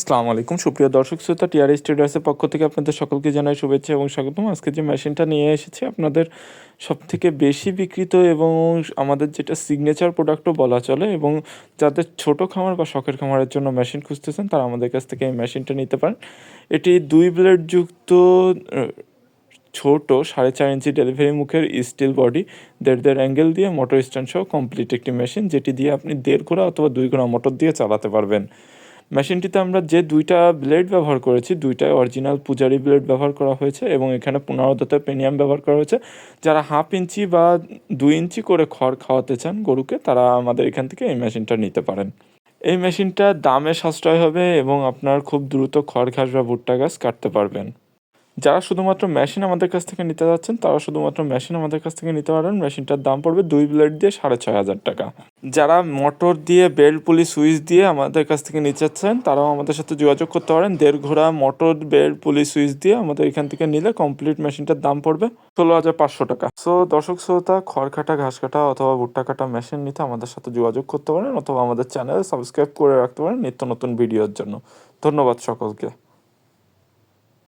আসসালামু আলাইকুম। সুপ্রিয় দর্শক শ্রোতা, টিআরএস ট্রেডার্সের পক্ষ থেকে আপনাদের সকলকে জানাই শুভেচ্ছা এবং স্বাগতম। আজকে যে মেশিনটা নিয়ে এসেছি, আপনাদের সবথেকে বেশি বিক্রিত এবং আমাদের যেটা সিগনেচার প্রোডাক্টও বলা চলে এবং যাদের ছোট খামার বা শখের খামারের জন্য মেশিন খুঁজতেছেন, তারা আমাদের কাছ থেকে এই মেশিনটা নিতে পারেন। এটি দুই ব্লেড যুক্ত ছোট সাড়ে চার ইঞ্চি ডেলিভারি মুখের স্টিল বডি দেড় দেড় অ্যাঙ্গেল দিয়ে মোটর স্ট্যান্ড সহ কমপ্লিট একটি মেশিন, যেটি দিয়ে আপনি দেড় ঘোড়া অথবা দুই ঘোড়া মোটর দিয়ে চালাতে পারবেন। মেশিনটিতে আমরা যে দুইটা ব্লেড ব্যবহার করেছি দুইটাই অরিজিনাল পূজারি ব্লেড ব্যবহার করা হয়েছে এবং এখানে পুনরুদ্ধার পেনিয়াম ব্যবহার করা হয়েছে। যারা হাফ ইঞ্চি বা দুই ইঞ্চি করে খড় খাওয়াতে চান গরুকে, তারা আমাদের এখান থেকে এই মেশিনটা নিতে পারেন। এই মেশিনটা দামে সাশ্রয় হবে এবং আপনার খুব দ্রুত খড় ঘাস বা ভুট্টা গাছ কাটতে পারবেন। যারা শুধুমাত্র মেশিন আমাদের কাছ থেকে নিতে যাচ্ছেন, তারা শুধুমাত্র মেশিন আমাদের কাছ থেকে নিতে পারেন। মেশিনটার দাম পড়বে দুই ব্লেড দিয়ে সাড়ে ছয় হাজার টাকা। যারা মোটর দিয়ে বেল্ট পুলি সুইচ দিয়ে আমাদের কাছ থেকে নিতে চাচ্ছেন, তারাও আমাদের সাথে যোগাযোগ করতে পারেন। দেড় ঘোড়া মোটর বেল্ট পুলি সুইচ দিয়ে আমাদের এখান থেকে নিলে কমপ্লিট মেশিনটার দাম পড়বে ষোলো হাজার পাঁচশো টাকা। সো দর্শক, শ্রোতা খড় কাটা ঘাস কাটা অথবা ভুট্টা কাটা মেশিন নিতে আমাদের সাথে যোগাযোগ করতে পারেন অথবা আমাদের চ্যানেল সাবস্ক্রাইব করে রাখতে পারেন নিত্য নতুন ভিডিওর জন্য। ধন্যবাদ সকলকে।